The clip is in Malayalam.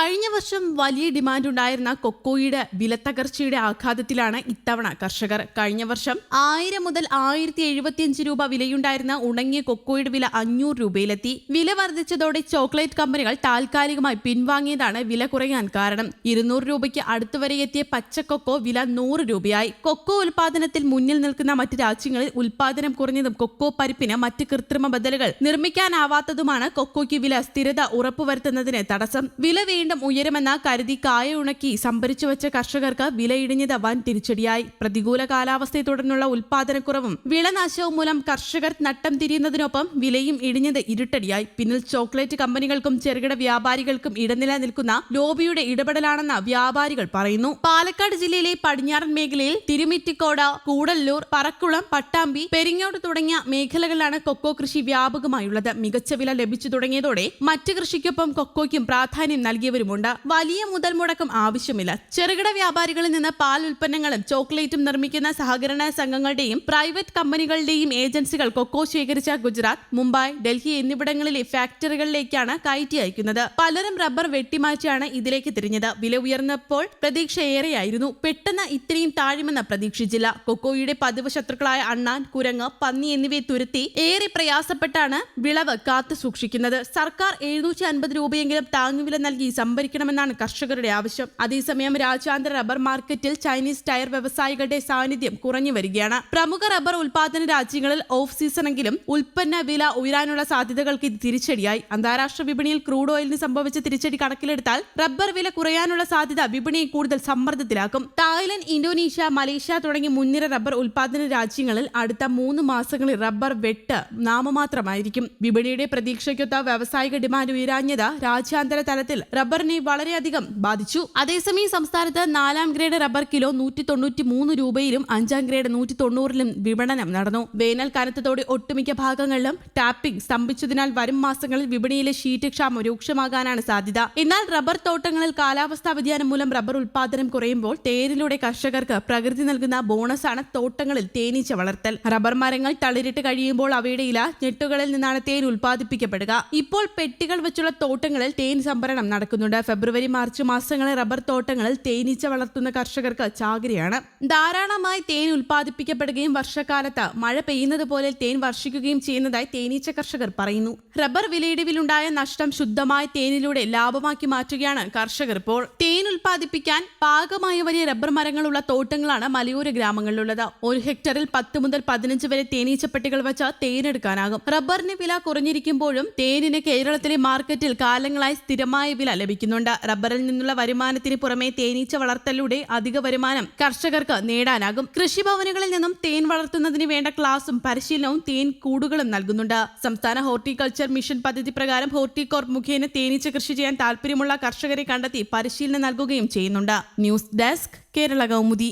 കഴിഞ്ഞ വർഷം വലിയ ഡിമാൻഡ് ഉണ്ടായിരുന്ന കൊക്കോയുടെ വിലത്തകർച്ചയുടെ ആഘാതത്തിലാണ് ഇത്തവണ കർഷകർ. കഴിഞ്ഞ വർഷം ആയിരം മുതൽ ആയിരത്തി എഴുപത്തിയഞ്ച് രൂപ വിലയുണ്ടായിരുന്ന ഉണങ്ങിയ കൊക്കോയുടെ വില അഞ്ഞൂറ് രൂപയിലെത്തി. വില വർദ്ധിച്ചതോടെ ചോക്ലേറ്റ് കമ്പനികൾ താൽക്കാലികമായി പിൻവാങ്ങിയതാണ് വില കുറയാൻ കാരണം. ഇരുന്നൂറ് രൂപയ്ക്ക് അടുത്തുവരെ എത്തിയ പച്ചക്കൊക്കോ വില നൂറ് രൂപയായി. കൊക്കോ ഉൽപാദനത്തിൽ മുന്നിൽ നിൽക്കുന്ന മറ്റ് രാജ്യങ്ങളിൽ ഉൽപാദനം കുറഞ്ഞതും കൊക്കോ പരിപ്പിന് മറ്റ് കൃത്രിമ ബദലുകൾ നിർമ്മിക്കാനാവാത്തതുമാണ് കൊക്കോയ്ക്ക് വില സ്ഥിരത ഉറപ്പുവരുത്തുന്നതിന് തടസ്സം. വില വീണ്ടും ഉയരുമെന്ന കരുതി കായ ഉണക്കി സംഭരിച്ചു വെച്ച കർഷകർക്ക് വില ഇടിഞ്ഞത് വൻ തിരിച്ചടിയായി. പ്രതികൂല കാലാവസ്ഥയെ തുടർന്നുള്ള ഉൽപാദനക്കുറവും വിളനാശവും മൂലം കർഷകർ നട്ടം തിരിയുന്നതിനൊപ്പം വിലയും ഇടിഞ്ഞത് ഇരുട്ടടിയായി. പിന്നിൽ ചോക്ലേറ്റ് കമ്പനികൾക്കും ചെറുകിട വ്യാപാരികൾക്കും ഇടനില നിൽക്കുന്ന ലോബിയുടെ ഇടപെടലാണെന്ന് വ്യാപാരികൾ പറയുന്നു. പാലക്കാട് ജില്ലയിലെ പടിഞ്ഞാറൻ മേഖലയിൽ തിരുമിറ്റിക്കോട് കൂടല്ലൂർ പറക്കുളം പട്ടാമ്പി പെരിങ്ങോട് തുടങ്ങിയ മേഖലകളിലാണ് കൊക്കോ കൃഷി വ്യാപകമായുള്ളത്. മികച്ച വില ലഭിച്ചു തുടങ്ങിയതോടെ മറ്റ് കൃഷിക്കൊപ്പം കൊക്കോയ്ക്കും പ്രാധാന്യം നൽകിയവരുമുണ്ട് വലിയ മുതൽ മുടക്കം ആവശ്യമില്ല. ചെറുകിട വ്യാപാരികളിൽ നിന്ന് പാൽ ഉൽപ്പന്നങ്ങളും ചോക്ലേറ്റും നിർമ്മിക്കുന്ന സഹകരണ സംഘങ്ങളുടെയും പ്രൈവറ്റ് കമ്പനികളുടെയും ഏജൻസികൾ കൊക്കോ ശേഖരിച്ച ഗുജറാത്ത് മുംബൈ ഡൽഹി എന്നിവിടങ്ങളിലെ ഫാക്ടറികളിലേക്കാണ് കയറ്റി അയക്കുന്നത്. പലരും റബ്ബർ വെട്ടിമാറ്റിയാണ് ഇതിലേക്ക് തിരിഞ്ഞത്. വില ഉയർന്നപ്പോൾ പ്രതീക്ഷ ഏറെയായിരുന്നു. പെട്ടെന്ന് ഇത്രയും താഴുമെന്ന് പ്രതീക്ഷിച്ചില്ല. കൊക്കോയുടെ പതിവ് ശത്രുക്കളായ അണ്ണാൻ കുരങ്ങ് പന്നി എന്നിവയെ തുരുത്തി ഏറെ പ്രയാസപ്പെട്ടാണ് വിളവ് കാത്തു സൂക്ഷിക്കുന്നത്. സർക്കാർ എഴുന്നൂറ്റി അൻപത് രൂപയെങ്കിലും താങ്ങുവില നൽകി സംഭരിക്കണമെന്നാണ് കർഷകരുടെ ആവശ്യം. അതേസമയം രാജ്യാന്തര റബ്ബർ മാർക്കറ്റിൽ ചൈനീസ് ടയർ വ്യവസായികളുടെ സാന്നിധ്യം കുറഞ്ഞു വരികയാണ്. പ്രമുഖ റബ്ബർ ഉൽപാദന രാജ്യങ്ങളിൽ ഓഫ് സീസണെങ്കിലും ഉൽപ്പന്ന വില ഉയരാനുള്ള സാധ്യതകൾക്ക് ഇത് തിരിച്ചടിയായി. അന്താരാഷ്ട്ര വിപണിയിൽ ക്രൂഡ് ഓയിലിന് സംഭവിച്ച തിരിച്ചടി കണക്കിലെടുത്താൽ റബ്ബർ വില കുറയാനുള്ള സാധ്യത വിപണിയെ കൂടുതൽ സമ്മർദ്ദത്തിലാക്കും. തായ്ലൻഡ് ഇന്തോനേഷ്യ മലേഷ്യ തുടങ്ങിയ മുൻനിര റബ്ബർ ഉൽപാദന രാജ്യങ്ങളിൽ അടുത്ത മൂന്ന് മാസങ്ങളിൽ റബ്ബർ വെട്ട് നാമമാത്രമായിരിക്കും. വിപണിയുടെ പ്രതീക്ഷയ്ക്കൊത്ത വ്യാവസായിക ഡിമാൻഡ് ഉയരാഞ്ഞത് രാജ്യാന്തര തലത്തിൽ റബ്ബറിനെ വളരെയധികം ബാധിച്ചു. അതേസമയം സംസ്ഥാനത്ത് നാലാം ഗ്രേഡ് റബ്ബർ കിലോ നൂറ്റി തൊണ്ണൂറ്റി മൂന്ന് രൂപയിലും അഞ്ചാം ഗ്രേഡ് നൂറ്റി തൊണ്ണൂറിലും വിപണനം നടന്നു. വേനൽ കനത്തതോടെ ഒട്ടുമിക്ക ഭാഗങ്ങളിലും ടാപ്പിംഗ് സ്തംഭിച്ചതിനാൽ വരും മാസങ്ങളിൽ വിപണിയിലെ ഷീറ്റ് ക്ഷാമം രൂക്ഷമാകാനാണ് സാധ്യത. എന്നാൽ റബ്ബർ തോട്ടങ്ങളിൽ കാലാവസ്ഥാ വ്യതിയാനം മൂലം റബ്ബർ ഉൽപാദനം കുറയുമ്പോൾ തേരിലൂടെ കർഷകർക്ക് പ്രകൃതി നൽകുന്ന ബോണസാണ് തോട്ടങ്ങളിൽ തേനീച്ച വളർത്തൽ. റബ്ബർ മരങ്ങൾ തളിരിട്ട് കഴിയുമ്പോൾ അവയുടെ ഇല ഞെട്ടുകളിൽ നിന്നാണ് തേൻ ഉൽപ്പാദിപ്പിക്കപ്പെടുക ഇപ്പോൾ പെട്ടികൾ വെച്ചുള്ള തോട്ടങ്ങളിൽ തേൻ സംഭരണം നടക്കുന്നുണ്ട്. ഫെബ്രുവരി മാർച്ച് മാസങ്ങളിൽ റബ്ബർ തോട്ടങ്ങളിൽ തേനീച്ച വളർത്തുന്ന കർഷകർക്ക് ചാകരയാണ്. ധാരാളമായി തേൻ ഉൽപ്പാദിപ്പിക്കപ്പെടുകയും വർഷക്കാലത്ത് മഴ പെയ്യുന്നത് പോലെ തേൻ വർഷിക്കുകയും ചെയ്യുന്നതായി തേനീച്ച കർഷകർ പറയുന്നു. റബ്ബർ വിലയിടിവിലുണ്ടായ നഷ്ടം ശുദ്ധമായ തേനിലൂടെ ലാഭമാക്കി മാറ്റുകയാണ് കർഷകർ ഇപ്പോൾ. തേൻ ഉൽപ്പാദിപ്പിക്കാൻ പാകമായ വലിയ റബ്ബർ മരങ്ങളുള്ള തോട്ടങ്ങളാണ് മലയോര ഗ്രാമങ്ങളിലുള്ളത്. ഒരു ഹെക്ടറിൽ പത്ത് മുതൽ പതിനഞ്ച് വരെ തേനീച്ചപ്പെട്ടികൾ വെച്ച് തേനെടുക്കാനാകും. റബ്ബറിന് വില കുറഞ്ഞിരിക്കുമ്പോഴും തേനിന് കേരളത്തിലെ മാർക്കറ്റിൽ കാലങ്ങളായി സ്ഥിരമായ വില ലഭിക്കുന്നുണ്ട്. റബ്ബറിൽ നിന്നുള്ള വരുമാനത്തിന് പുറമെ തേനീച്ച വളർത്തലിലൂടെ അധിക വരുമാനം കർഷകർക്ക് നേടാനാകും. കൃഷിഭവനുകളിൽ നിന്നും തേൻ വളർത്തുന്നതിന് വേണ്ട ക്ലാസും പരിശീലനവും തേൻ കൂടുകളും നൽകുന്നുണ്ട്. സംസ്ഥാന ഹോർട്ടിക്കൾച്ചർ മിഷൻ പദ്ധതി പ്രകാരം ഹോർട്ടികോർപ്പ് മുഖേന തേനീച്ച കൃഷി ചെയ്യാൻ താല്പര്യമുള്ള കർഷകരെ കണ്ടെത്തി പരിശീലനം നൽകുകയും ചെയ്യുന്നുണ്ട്. News desk Kerala Kaumudi.